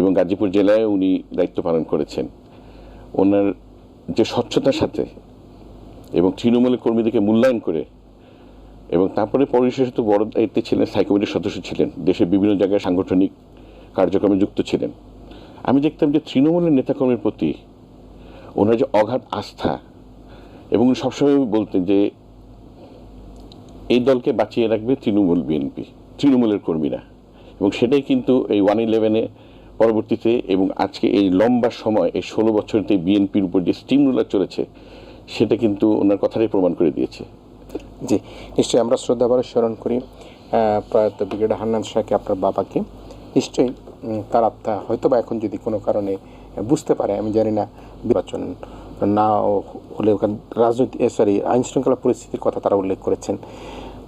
এবং গাজীপুর জেলায় উনি দায়িত্ব পালন করেছেন। ওনার যে স্বচ্ছতার সাথে এবং তৃণমূলের কর্মীদেরকে মূল্যায়ন করে এবং তারপরে পরিশেষে তো বড় দায়িত্বে ছিলেন, স্থায়ী কমিটির সদস্য ছিলেন, দেশের বিভিন্ন জায়গায় সাংগঠনিক কার্যক্রমে যুক্ত ছিলেন। আমি দেখতাম যে তৃণমূলের নেতাকর্মীর প্রতি ওনার যে অগাধ আস্থা এবং উনি সবসময় বলতেন যে, এই দলকে বাঁচিয়ে রাখবে তৃণমূল বিএনপি, তৃণমূলের কর্মীরা। এবং সেটাই কিন্তু এই ওয়ান ইলেভেনে পরবর্তীতে এবং আজকে এই লম্বা সময়, এই ষোলো বছরতে বিএনপির উপর যে স্টিম রুলার চলেছে, সেটা কিন্তু ওনার কথাটাই প্রমাণ করে দিয়েছে। জি, নিশ্চয়ই আমরা শ্রদ্ধাভরে স্মরণ করি প্রয়াত ব্রিগেড হান্নান শাহকে, আপনার বাবাকে। নিশ্চয়ই তার আত্মা হয়তো বা এখন যদি কোনো কারণে বুঝতে পারে, আমি জানি না, নির্বাচন না হলে ওখানে রাজনৈতিক সরি আইনশৃঙ্খলা পরিস্থিতির কথা তারা উল্লেখ করেছেন।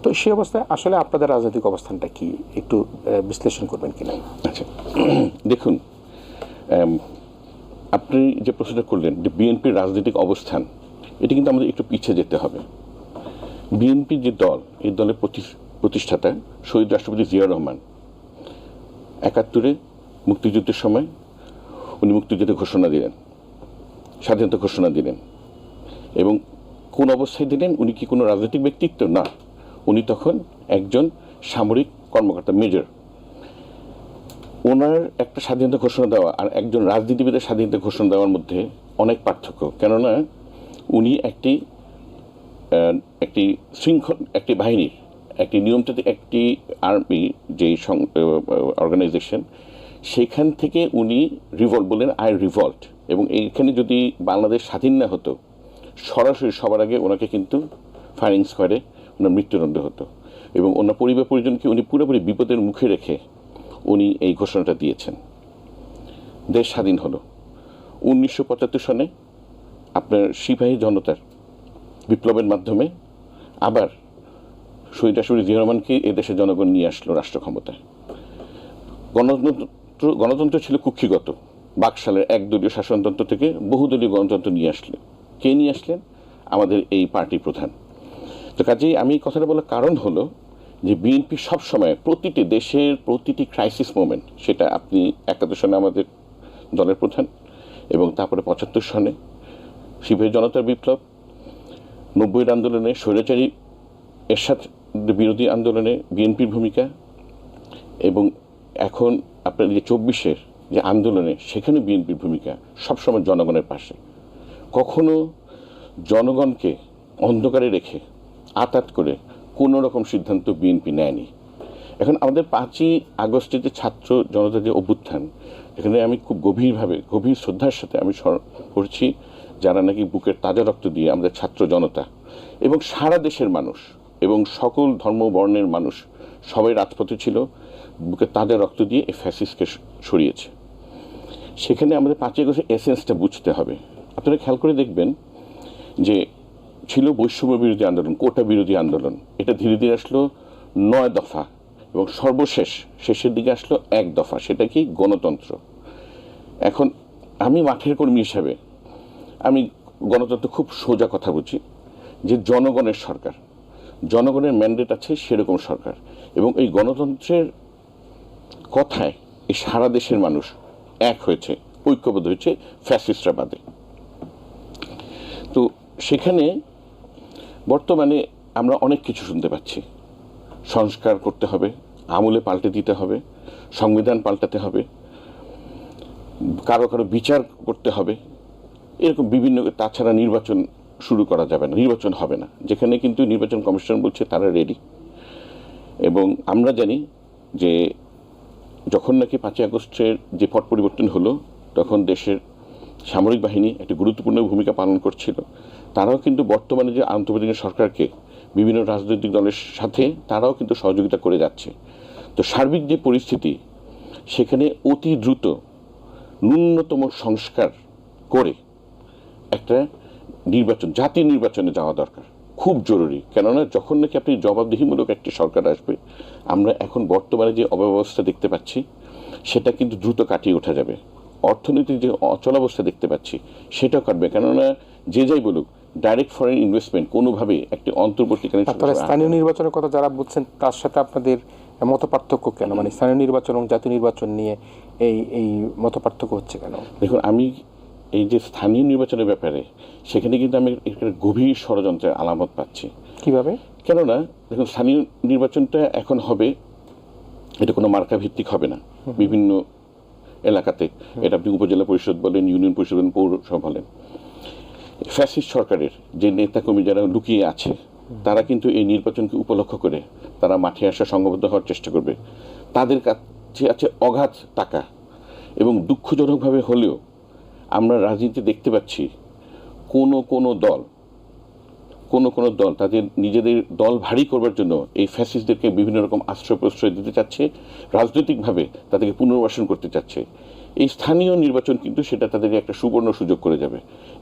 তো সেই অবস্থায় আসলে আপনাদের রাজনৈতিক অবস্থানটা কি? একটু বিশ্লেষণ করবেন কিনা? আচ্ছা। দেখুন আপনি যে প্রশ্নটা করলেন যে বিএনপির রাজনৈতিক অবস্থান, এটি কিন্তু আমাদের একটু পিছিয়ে যেতে হবে। বিএনপি যে দল, এই দলের প্রতি- প্রতিষ্ঠাতা শহীদ রাষ্ট্রপতি জিয়া রহমান, একাত্তরে মুক্তিযুদ্ধের সময় উনি মুক্তিযুদ্ধের ঘোষণা দিলেন, স্বাধীনতা ঘোষণা দিলেন। এবং কোন অবস্থায় দিলেন, উনি কি কোনো রাজনৈতিক ব্যক্তিত্ব? না। উনি তখন একজন সামরিক কর্মকর্তা, মেজর। ওনার একটা স্বাধীনতা ঘোষণা দেওয়া আর একজন রাজনীতিবিদের স্বাধীনতা ঘোষণা দেওয়ার মধ্যে অনেক পার্থক্য। কেননা উনি একটি একটি শৃঙ্খল, একটি বাহিনীর, একটি নিয়মতান্ত্রিক একটি আর্মি যে অর্গানাইজেশন সেখান থেকে উনি রিভল্ট বললেন আই রিভল্ট এবং এইখানে যদি বাংলাদেশ স্বাধীন না হতো, সরাসরি সবার আগে ওনাকে কিন্তু ফায়ারিং স্কোয়াডে ওনার মৃত্যুদণ্ড হতো। এবং ওনার পরিবার পরিজনকে উনি পুরোপুরি বিপদের মুখে রেখে উনি এই ঘোষণাটা দিয়েছেন। দেশ স্বাধীন হলো। উনিশশো পঁচাত্তর সনে আপনার সিপাহী জনতার বিপ্লবের মাধ্যমে আবার শহীদ রাষ্ট্রপতি জিয়া এদেশের জনগণ নিয়ে আসলো রাষ্ট্র ক্ষমতায়। গণতন্ত্র গণতন্ত্র ছিল কুক্ষিগত। বাকশালের একদলীয় শাসনতন্ত্র থেকে বহুদলীয় গণতন্ত্র নিয়ে আসলেন। কে নিয়ে আসলেন? আমাদের এই পার্টি প্রধান। তো কাজেই আমি এই কথাটা বলার কারণ হলো যে বিএনপি সবসময় প্রতিটি দেশের প্রতিটি ক্রাইসিস মোমেন্ট সেটা আপনি একাদশ সনে আমাদের দলের প্রধান এবং তারপরে পঁচাত্তর সনে শিবের জনতার বিপ্লব, নব্বইয়ের আন্দোলনে স্বৈরাচারী এরশাদ বিরোধী আন্দোলনে বিএনপির ভূমিকা এবং এখন আপনার যে চব্বিশের যে আন্দোলনে সেখানে বিএনপির ভূমিকা সবসময় জনগণের পাশে। কখনো জনগণকে অন্ধকারে রেখে আতাত করে কোনো রকম সিদ্ধান্ত বিএনপি নেয়নি। এখন আমাদের পাঁচই আগস্টের যে ছাত্র জনতা যে অভ্যুত্থান, এখানে আমি খুব গভীরভাবে, গভীর শ্রদ্ধার সাথে আমি স্মরণ করছি, যারা নাকি বুকের তাজা রক্ত দিয়ে আমাদের ছাত্র জনতা এবং সারা দেশের মানুষ এবং সকল ধর্ম বর্ণের মানুষ সবাই রাজপথে ছিল, বুকের তাজা রক্ত দিয়ে এই ফ্যাসিসকে সরিয়েছে। সেখানে আমাদের পাঁচই আগস্টের এসেন্সটা বুঝতে হবে। আপনারা খেয়াল করে দেখবেন যে ছিল বৈষম্য বিরোধী আন্দোলন, কোটা বিরোধী আন্দোলন। এটা ধীরে ধীরে আসলো নয় দফা এবং সর্বশেষ শেষের দিকে আসলো এক দফা, সেটা কি? গণতন্ত্র। এখন আমি মাঠের কর্মী হিসাবে আমি গণতন্ত্র খুব সোজা কথা বুঝি যে জনগণের সরকার, জনগণের ম্যান্ডেট আছে সেরকম সরকার এবং এই গণতন্ত্রের কথায় এই সারা দেশের মানুষ এক হয়েছে, ঐক্যবদ্ধ হয়েছে ফ্যাসিস্টরা বাদে। তো সেখানে বর্তমানে আমরা অনেক কিছু শুনতে পাচ্ছি। সংস্কার করতে হবে, আমলে পাল্টে দিতে হবে, সংবিধান পাল্টাতে হবে, কারও কারও বিচার করতে হবে। এরকম বিভিন্ন তাছাড়া নির্বাচন শুরু করা যাবে না, নির্বাচন হবে না। যেখানে কিন্তু নির্বাচন কমিশন বলছে তারা রেডি এবং আমরা জানি যে যখন নাকি পাঁচই আগস্টের যে পট পরিবর্তন হলো, তখন দেশের সামরিক বাহিনী একটি গুরুত্বপূর্ণ ভূমিকা পালন করছিল। তারাও কিন্তু বর্তমানে যে আন্তর্জাতিক সরকারকে বিভিন্ন রাজনৈতিক দলের সাথে তারাও কিন্তু সহযোগিতা করে যাচ্ছে। তো সার্বিক যে পরিস্থিতি, সেখানে অতি দ্রুত ন্যূনতম সংস্কার করে একটা নির্বাচন, জাতীয় নির্বাচনে যাওয়া দরকার। খুব জরুরি। কেননা যখন নাকি আপনি জবাবদিহিমূলক একটি সরকার আসবে, আমরা এখন বর্তমানে যে অব্যবস্থা দেখতে পাচ্ছি, সেটা কিন্তু দ্রুত কাটিয়ে ওঠা যাবে। অর্থনৈতিক যে অচলাবস্থা দেখতে পাচ্ছি, সেটাও কাটবে। কেননা যে যাই বলুক ডাইরেক্ট ফরেন ইনভেস্টমেন্ট কোনোভাবে একটি অন্তর্বর্তীকালীন সরকার স্থানীয় নির্বাচনের কথা যারা বলছেন তার সাথে আপনাদের মত পার্থক্য কেন? মানে স্থানীয় নির্বাচন এবং জাতীয় নির্বাচন নিয়ে এই এই মত পার্থক্য হচ্ছে কেন? দেখুন আমি এই যে স্থানীয় নির্বাচনের ব্যাপারে সেখানে কিন্তু আমি একটা গভীর ষড়যন্ত্রের আলামত পাচ্ছি। কীভাবে? কেননা দেখুন স্থানীয় নির্বাচনটা এখন হবে এটা কোনো মার্কা ভিত্তিক হবে না। বিভিন্ন এলাকাতে এটা আপনি উপজেলা পরিষদ বলেন ইউনিয়ন পরিষদ বলেন পৌরসভা বলেন। ফ্যাসিস্ট সরকারের যে নেতাকর্মী যারা লুকিয়ে আছে, তারা কিন্তু এই নির্বাচনকে উপলক্ষ করে তারা মাঠে আসা সংঘবদ্ধ হওয়ার চেষ্টা করবে। তাদের কাছে আছে অগাধ টাকা এবং দুঃখজনকভাবে হলেও আমরা রাজনীতিতে দেখতে পাচ্ছি কোনো কোনো দল, কোনো কোনো দল তাদের নিজেদের দল ভারী করবার জন্য এই ফ্যাসিস্টদেরকে বিভিন্ন রকম আশ্রয় প্রশ্রয় দিতে চাচ্ছে, রাজনৈতিকভাবে তাদেরকে পুনর্বাসন করতে চাচ্ছে। এই স্থানীয় নির্বাচন কিন্তু সেটা তাদেরকে একটা সুবর্ণ সুযোগ করে যাবে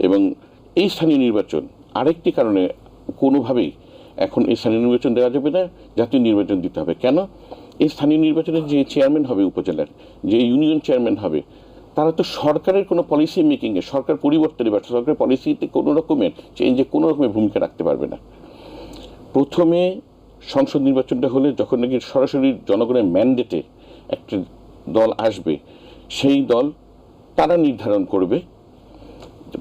এবং এই স্থানীয় নির্বাচন, আরেকটি কারণে কোনোভাবেই এখন এই স্থানীয় নির্বাচন দেওয়া যাবে না, জাতীয় নির্বাচন দিতে হবে। কেন? এই স্থানীয় নির্বাচনের যে চেয়ারম্যান হবে উপজেলার, যে ইউনিয়ন চেয়ারম্যান হবে, তারা তো সরকারের কোনো পলিসি মেকিংয়ে সরকার পরিবর্তনে বা সরকারের পলিসিতে কোনো রকমের চেঞ্জে কোনো রকমের ভূমিকা রাখতে পারবে না। প্রথমে সংসদ নির্বাচনটা হলে যখন নাকি সরাসরি জনগণের ম্যান্ডেটে একটা দল আসবে, সেই দল তারা নির্ধারণ করবে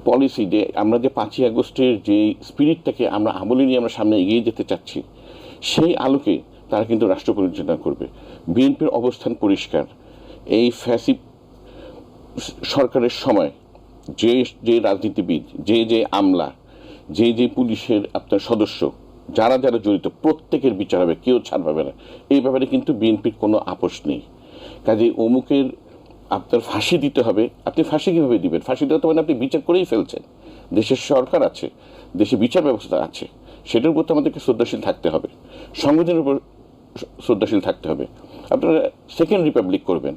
পলিসি যে আমরা যে পাঁচই আগস্টের যে স্পিরিটটাকে আমরা আমলে নিয়ে আমরা সামনে এগিয়ে যেতে চাচ্ছি, সেই আলোকে তারা কিন্তু রাষ্ট্র পরিচালনা করবে। বিএনপির অবস্থান পরিষ্কার। এই ফ্যাসি সরকারের সময় যে যে রাজনীতিবিদ, যে যে আমলা, যে যে পুলিশের আপনার সদস্য, যারা যারা জড়িত, প্রত্যেকের বিচার হবে, কেউ ছাড় পাবে না। এই ব্যাপারে কিন্তু বিএনপির কোনো আপোষ নেই। কাজে অমুকের আপনার ফাঁসি দিতে হবে। আপনি ফাঁসি কীভাবে দিবেন? ফাঁসি দেওয়া তো মানে আপনি বিচার করেই ফেলছেন। দেশের সরকার আছে, দেশে বিচার ব্যবস্থা আছে, সেটার উপর তো আমাদেরকে শ্রদ্ধাশীল থাকতে হবে। সংবিধানের উপর শ্রদ্ধাশীল থাকতে হবে। আপনারা সেকেন্ড রিপাবলিক করবেন।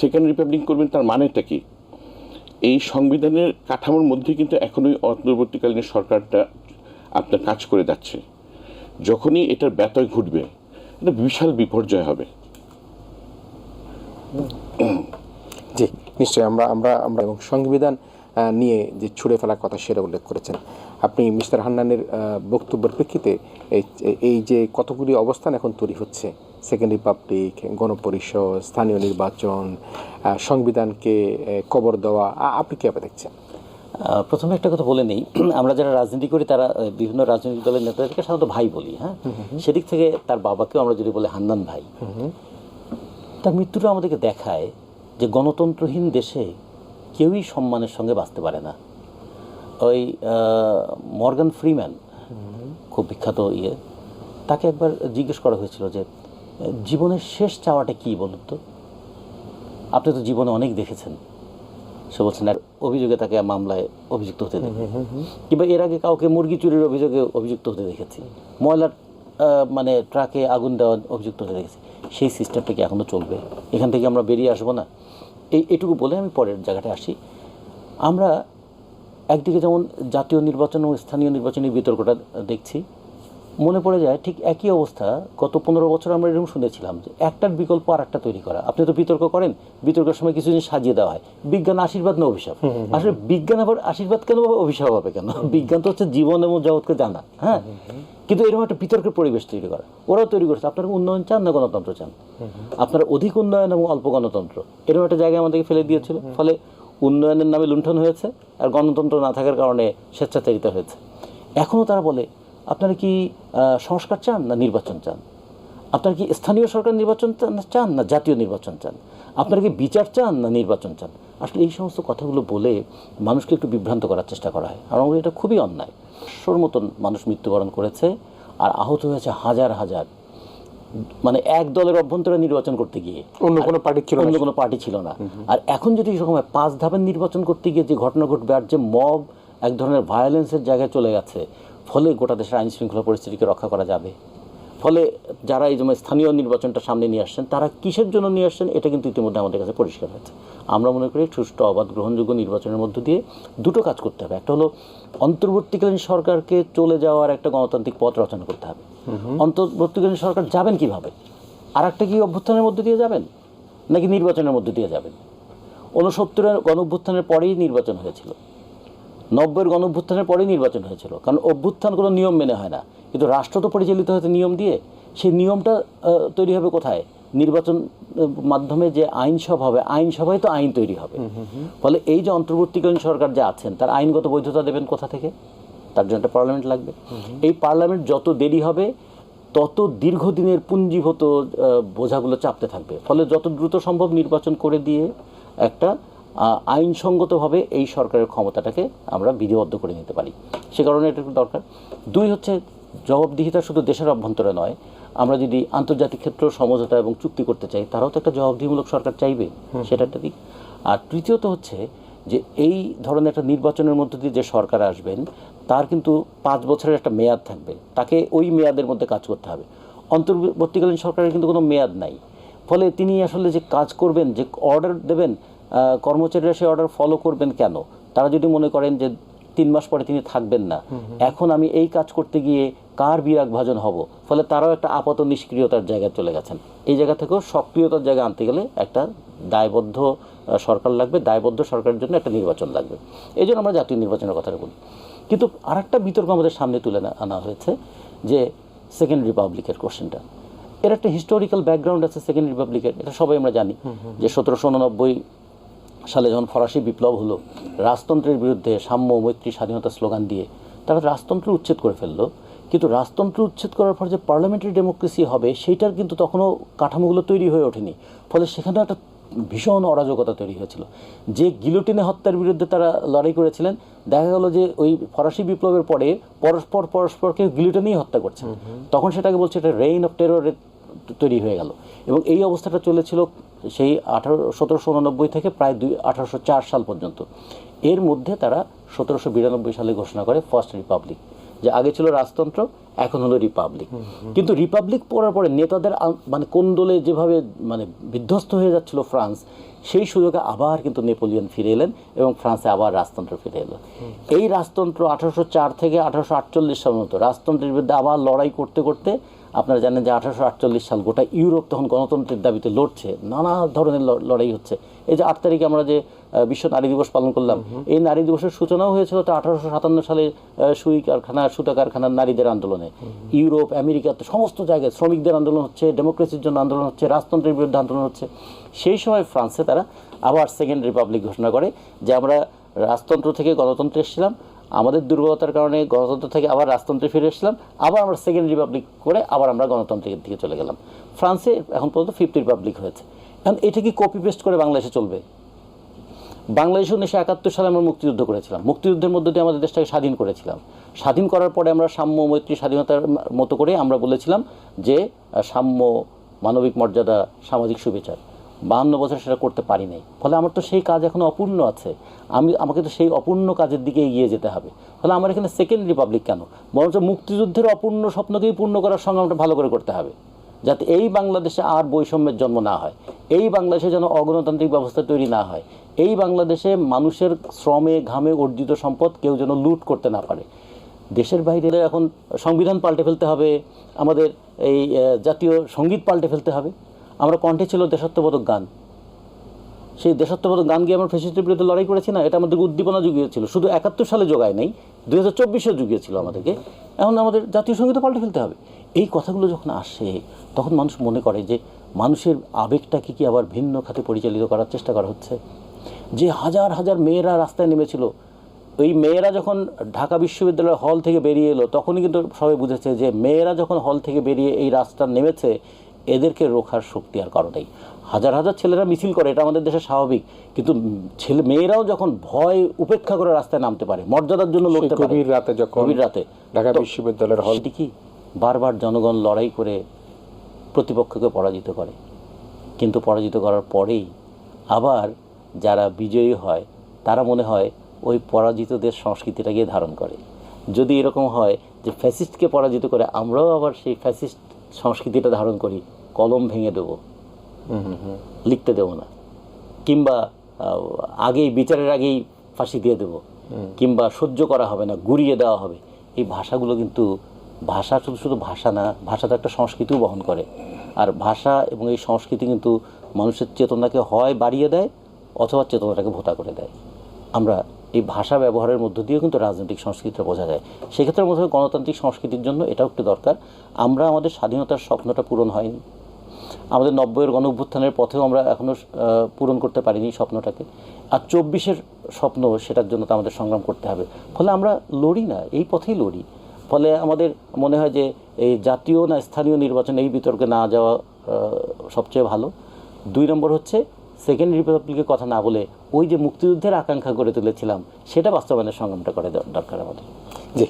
সেকেন্ড রিপাবলিক করবেন তার মানেটা কি? এই সংবিধানের কাঠামোর মধ্যে কিন্তু এখনোই অন্তর্বর্তীকালীন সরকারটা আপনার কাজ করে যাচ্ছে। যখনই এটার ব্যতয় ঘটবে, এটা বিশাল বিপর্যয় হবে। জি নিশ্চয়ই আমরা আমরা আমরা এবং সংবিধান নিয়ে যে ছুড়ে ফেলার কথা সেটা উল্লেখ করেছেন। আপনি মিস্টার হান্নানের বক্তব্যের প্রেক্ষিতে এই এই যে কতগুলি অবস্থান এখন তৈরি হচ্ছে সেকেন্ড রিপাবলিক গণপরিষদ স্থানীয় নির্বাচন সংবিধানকে কবর দেওয়া আপনি কীভাবে দেখছেন? প্রথমে একটা কথা বলে নেই। আমরা যারা রাজনীতি করি তারা বিভিন্ন রাজনৈতিক দলের নেতাদেরকে সাধারণত ভাই বলি হ্যাঁ? সেদিক থেকে তার বাবাকেও আমরা যদি বলি হান্নান ভাই। তার মৃত্যুটা আমাদেরকে দেখায় যে গণতন্ত্রহীন দেশে কেউই সম্মানের সঙ্গে বাঁচতে পারে না। ওই মর্গান ফ্রিম্যান খুব বিখ্যাত ইয়ে তাকে একবার জিজ্ঞেস করা হয়েছিল যে জীবনের শেষ চাওয়াটা কী বলুন তো? আপনি তো জীবনে অনেক দেখেছেন। সে বলছেন আর অভিযোগে তাকে মামলায় অভিযুক্ত হতে দেখি কিংবা এর আগে কাউকে মুরগি চুরির অভিযোগে অভিযুক্ত হতে দেখেছি। ময়লার মানে ট্রাকে আগুন দেওয়ার অভিযুক্ত হতে দেখেছি সেই সিস্টেমটা কি এখনও চলবে? এখান থেকে আমরা বেরিয়ে আসব না? এই এটুকু বলে আমি পরের জায়গাটায় আসি। আমরা একদিকে যেমন জাতীয় নির্বাচন এবং স্থানীয় নির্বাচনের বিতর্কটা দেখছি মনে পড়ে যায় ঠিক একই অবস্থা গত পনেরো বছর আমরা এরকম শুনেছিলাম যে একটার বিকল্প আর একটা তৈরি করা। আপনি তো বিতর্ক করেন বিতর্কের সময় কিছু জিনিস সাজিয়ে দেওয়া হয়। বিজ্ঞান আশীর্বাদ না অভিশাপ? আসলে বিজ্ঞান আবার আশীর্বাদ কেন অভিশাপ হবে কেন? বিজ্ঞান তো হচ্ছে জীবন এবং জগৎকে জানা হ্যাঁ? কিন্তু এরকম একটা বিতর্কের পরিবেশ তৈরি করা। ওরাও তৈরি করছে। আপনারা উন্নয়ন চান না গণতন্ত্র চান? আপনারা অধিক উন্নয়ন এবং অল্প গণতন্ত্র। এরকম একটা জায়গায় আমাদেরকে ফেলে দিয়েছিল। ফলে উন্নয়নের নামে লুণ্ঠন হয়েছে আর গণতন্ত্র না থাকার কারণে স্বেচ্ছাচারিতা হয়েছে। এখনও তারা বলে আপনারা কি সংস্কার চান না নির্বাচন চান? আপনারা কি স্থানীয় সরকার নির্বাচন চান- চান না জাতীয় নির্বাচন চান? আপনারা কি বিচার চান না নির্বাচন চান? আসলে এই সমস্ত কথাগুলো বলে মানুষকে একটু বিভ্রান্ত করার চেষ্টা করা হয়। আর আমার এটা খুবই অন্যায়। শোর মতন মানুষ মৃত্যুবরণ করেছে আর আহত হয়েছে হাজার হাজার। মানে এক দলের অভ্যন্তরে নির্বাচন করতে গিয়ে। অন্য কোনো পার্টি ছিল অন্য কোনো পার্টি ছিল না। আর এখন যদি সময় পাঁচ ধাপের নির্বাচন করতে গিয়ে যে ঘটনা ঘটবে আর যে মব এক ধরনের ভায়োলেন্সের জায়গায় চলে গেছে ফলে গোটা দেশের আইন শৃঙ্খলা পরিস্থিতিকে রক্ষা করা যাবে। ফলে যারা এই যেমন স্থানীয় নির্বাচনটা সামনে নিয়ে আসছেন তারা কিসের জন্য নিয়ে আসছেন এটা কিন্তু ইতিমধ্যে আমাদের কাছে পরিষ্কার হয়েছে। আমরা মনে করি সুষ্ঠু অবাধ গ্রহণযোগ্য নির্বাচনের মধ্য দিয়ে দুটো কাজ করতে হবে। একটা হলো অন্তর্বর্তীকালীন সরকারকে চলে যাওয়ার একটা গণতান্ত্রিক পথ রচনা করতে হবে। অন্তর্বর্তীকালীন সরকার যাবেন কীভাবে? আর একটা কি অভ্যুত্থানের মধ্যে দিয়ে যাবেন? নাকি নির্বাচনের মধ্যে দিয়ে যাবেন? ঊনসত্তরের গণ অভ্যুত্থানের পরেই নির্বাচন হয়েছিল। নব্বইয়ের গণ অভ্যুত্থানের পরেই নির্বাচন হয়েছিল। কারণ অভ্যুত্থান কোনো নিয়ম মেনে হয় না। কিন্তু রাষ্ট্র তো পরিচালিত হয়েছে নিয়ম দিয়ে সেই নিয়মটা তৈরি হবে কোথায়? নির্বাচন মাধ্যমে যে আইনসভা হবে আইনসভায় তো আইন তৈরি হবে। ফলে এই যে অন্তর্বর্তীকালীন সরকার যে আছেন তার আইনগত বৈধতা দেবেন কোথা থেকে? তার জন্য একটা পার্লামেন্ট লাগবে। এই পার্লামেন্ট যত দেরি হবে তত দীর্ঘদিনের পুঞ্জীভূত বোঝাগুলো চাপতে থাকবে। ফলে যত দ্রুত সম্ভব নির্বাচন করে দিয়ে একটা আইনসঙ্গতভাবে এই সরকারের ক্ষমতাটাকে আমরা বিধিবদ্ধ করে নিতে পারি। সে কারণে এটা একটু দরকার। দুই হচ্ছে জবাবদিহিতা শুধু দেশের অভ্যন্তরে নয় আমরা যদি আন্তর্জাতিক ক্ষেত্র সমঝোতা এবং চুক্তি করতে চাই তারাও তো একটা জবাবদিহিমূলক সরকার চাইবে সেটা একটা দিক। আর তৃতীয়ত হচ্ছে যে এই ধরনের একটা নির্বাচনের মধ্য দিয়ে যে সরকার আসবেন তার কিন্তু পাঁচ বছরের একটা মেয়াদ থাকবে। তাকে ওই মেয়াদের মধ্যে কাজ করতে হবে। অন্তর্বর্তীকালীন সরকারের কিন্তু কোনো মেয়াদ নাই। ফলে তিনি আসলে যে কাজ করবেন যে অর্ডার দেবেন কর্মচারীরা সেই অর্ডার ফলো করবেন কেন? তারা যদি মনে করেন যে তিন মাস পরে তিনি থাকবেন না এখন আমি এই কাজ করতে গিয়ে কার বিরাগ ভাজন হব? ফলে তারাও একটা আপাত নিষ্ক্রিয়তার জায়গায় চলে গেছেন। এই জায়গা থেকেও সক্রিয়তার জায়গা আনতে গেলে একটা দায়বদ্ধ সরকার লাগবে দায়বদ্ধ সরকারের জন্য একটা নির্বাচন লাগবে। এই জন্য আমরা জাতীয় নির্বাচনের কথাটা বলি। কিন্তু আর একটা বিতর্ক আমাদের সামনে তুলে আনা হয়েছে যে সেকেন্ড রিপাবলিকের কোশ্চেনটা এর একটা হিস্টোরিক্যাল ব্যাকগ্রাউন্ড আছে সেকেন্ড রিপাবলিকের এটা সবাই আমরা জানি যে সতেরোশো উননব্বই সালে যখন ফরাসি বিপ্লব হলো রাজতন্ত্রের বিরুদ্ধে সাম্য মৈত্রী স্বাধীনতা স্লোগান দিয়ে তারা রাজতন্ত্র উচ্ছেদ করে ফেলল। কিন্তু রাজতন্ত্র উচ্ছেদ করার পর যে পার্লামেন্টারি ডেমোক্রেসি হবে সেইটার কিন্তু তখনও কাঠামোগুলো তৈরি হয়ে ওঠেনি। ফলে সেখানে একটা ভীষণ অরাজকতা তৈরি হয়েছিল। যে গিলোটিনে হত্যার বিরুদ্ধে তারা লড়াই করেছিলেন দেখা গেল যে ওই ফরাসি বিপ্লবের পরে পরস্পর পরস্পরকে গিলোটিনেই হত্যা করছে। তখন সেটাকে বলছে এটা রেইন অফ টেরর তৈরি হয়ে গেল। এবং এই অবস্থাটা চলেছিল সেই আঠারো সতেরোশো উননব্বই থেকে প্রায় দুই আঠারোশো চার সাল পর্যন্ত। এর মধ্যে তারা সতেরোশো বিরানব্বই সালে ঘোষণা করে ফার্স্ট রিপাবলিক যে আগে ছিল রাজতন্ত্র এখন হলো রিপাবলিক। কিন্তু রিপাবলিক পড়ার পরে নেতাদের মানে কোন দলে যেভাবে মানে বিধ্বস্ত হয়ে যাচ্ছিল ফ্রান্স সেই সুযোগে আবার কিন্তু নেপোলিয়ন ফিরে এলেন এবং ফ্রান্সে আবার রাজতন্ত্র ফিরে এলো। এই রাজতন্ত্র আঠারোশো চার থেকে আঠারোশো আটচল্লিশ সাল মতো রাজতন্ত্রের বিরুদ্ধে আবার লড়াই করতে করতে আপনারা জানেন যে আঠারোশো আটচল্লিশ সাল গোটা ইউরোপ তখন গণতন্ত্রের দাবিতে লড়ছে নানা ধরনের লড়াই হচ্ছে। এই যে আট তারিখে আমরা যে বিশ্ব নারী দিবস পালন করলাম এই নারী দিবসের সূচনাও হয়েছিল তো আঠারোশো সাতান্ন সালে সুই কারখানা সুতা কারখানার নারীদের আন্দোলনে। ইউরোপ আমেরিকাতে সমস্ত জায়গায় শ্রমিকদের আন্দোলন হচ্ছে ডেমোক্রেসির জন্য আন্দোলন হচ্ছে রাজতন্ত্রের বিরুদ্ধে আন্দোলন হচ্ছে। সেই সময় ফ্রান্সে তারা আবার সেকেন্ড রিপাবলিক ঘোষণা করে যে আমরা রাজতন্ত্র থেকে গণতন্ত্রে এসেছিলাম আমাদের দুর্বলতার কারণে গণতন্ত্র থেকে আবার রাজতন্ত্রে ফিরে এসেছিলাম, আবার আমরা সেকেন্ড রিপাবলিক করে আবার আমরা গণতন্ত্রের দিকে চলে গেলাম। ফ্রান্সে এখন পর্যন্ত ফিফথ রিপাবলিক হয়েছে। এখন এটা কি কপি পেস্ট করে বাংলাদেশে চলবে? বাংলাদেশে উনিশশো একাত্তর সালে আমরা মুক্তিযুদ্ধ করেছিলাম। মুক্তিযুদ্ধের মধ্য দিয়ে আমাদের দেশটাকে স্বাধীন করেছিলাম। স্বাধীন করার পরে আমরা সাম্য মৈত্রী স্বাধীনতার মতো করে আমরা বলেছিলাম যে সাম্য, মানবিক মর্যাদা, সামাজিক সুবিচার। বাহান্ন বছর সেটা করতে পারি নাই। ফলে আমার তো সেই কাজ এখন অপূর্ণ আছে। আমি, আমাকে তো সেই অপূর্ণ কাজের দিকে এগিয়ে যেতে হবে। ফলে আমার এখানে সেকেন্ড রিপাবলিক কেন? বরঞ্চ মুক্তিযুদ্ধের অপূর্ণ স্বপ্নকেই পূর্ণ করার সংগ্রামটা ভালো করে করতে হবে। যাতে এই বাংলাদেশে আর বৈষম্যের জন্ম না হয়। এই বাংলাদেশে যেন অগণতান্ত্রিক ব্যবস্থা তৈরি না হয়। এই বাংলাদেশে মানুষের শ্রমে, ঘামে অর্জিত সম্পদ কেউ যেন লুট করতে না পারে। দেশের বাইরে এখন সংবিধান পাল্টে ফেলতে হবে। আমাদের এই জাতীয় সংগীত পাল্টে ফেলতে হবে। আমরা কণ্ঠে ছিল দেশাত্মবোধক গান। সেই দেশাত্মবোধক গান গিয়ে আমরা ফেসিস্টের বিরুদ্ধে লড়াই করেছি না, এটা আমাদেরকে উদ্দীপনা জুগিয়েছিল শুধু একাত্তর সালে যোগায় নেই, দুই হাজার চব্বিশে জুগিয়েছিল আমাদেরকে। এখন আমাদের জাতীয় সংগীত পাল্টে ফেলতে হবে। এই কথাগুলো যখন আসে, তখন মানুষ মনে করে যে মানুষের আবেগটাকে কি আবার ভিন্ন খাতে পরিচালিত করার চেষ্টা করা হচ্ছে? যে হাজার হাজার মেয়েরা রাস্তায় নেমেছিল, ওই মেয়েরা যখন ঢাকা বিশ্ববিদ্যালয়ের হল থেকে বেরিয়ে এলো, তখনই কিন্তু সবাই বুঝেছে যে মেয়েরা যখন হল থেকে বেরিয়ে এই রাস্তা নেমেছে এদেরকে রোখার শক্তি আর কারও নেই। হাজার হাজার ছেলেরা মিছিল করে এটা আমাদের দেশে স্বাভাবিক। কিন্তু ছেলে মেয়েরাও যখন ভয় উপেক্ষা করে রাস্তায় নামতে পারে মর্যাদার জন্য লড়তে পারে। গভীর রাতে যখন গভীর রাতে ঢাকা বিশ্ববিদ্যালয়ের হল কি? বারবার জনগণ লড়াই করে প্রতিপক্ষকে পরাজিত করে। কিন্তু পরাজিত করার পরেই আবার যারা বিজয়ী হয় তারা মনে হয় ওই পরাজিতদের সংস্কৃতিটাকে ধারণ করে। যদি এরকম হয় যে ফ্যাসিস্টকে পরাজিত করে আমরাও আবার সেই ফ্যাসিস্ট সংস্কৃতিটা ধারণ করি কলম ভেঙে দেবো। লিখতে দেবো না। কিংবা আগেই বিচারের আগেই ফাঁসি দিয়ে দেবো। কিংবা সহ্য করা হবে না গুড়িয়ে দেওয়া হবে। এই ভাষাগুলো কিন্তু ভাষা শুধু শুধু ভাষা না ভাষা তো একটা সংস্কৃতিও বহন করে। আর ভাষা এবং এই সংস্কৃতি কিন্তু মানুষের চেতনাকে হয় বাড়িয়ে দেয় অথবা চেতনাটাকে ভোতা করে দেয়। আমরা এই ভাষা ব্যবহারের মধ্য দিয়েও কিন্তু রাজনৈতিক সংস্কৃতিটা বোঝা যায়। সেক্ষেত্রে হয় গণতান্ত্রিক সংস্কৃতির জন্য এটাও একটু দরকার। আমরা আমাদের স্বাধীনতার স্বপ্নটা পূরণ হয়নি। আমাদের নব্বইয়ের গণ অভ্যুত্থানের পথেও আমরা এখনও পূরণ করতে পারিনি স্বপ্নটাকে। আর চব্বিশের স্বপ্ন সেটার জন্য তো আমাদের সংগ্রাম করতে হবে। ফলে আমরা লড়ি না, এই পথেই লড়ি। ফলে আমাদের মনে হয় যে এই জাতীয় না স্থানীয় নির্বাচনে এই বিতর্কে না যাওয়া সবচেয়ে ভালো। দুই নম্বর হচ্ছে সেকেন্ড রিপাবলিকের কথা না বলে ওই যে মুক্তিযুদ্ধের আকাঙ্ক্ষা গড়ে তুলেছিলাম, সেটা বাস্তবায়নের সংগ্রামটা করে দরকার আমাদের। জি।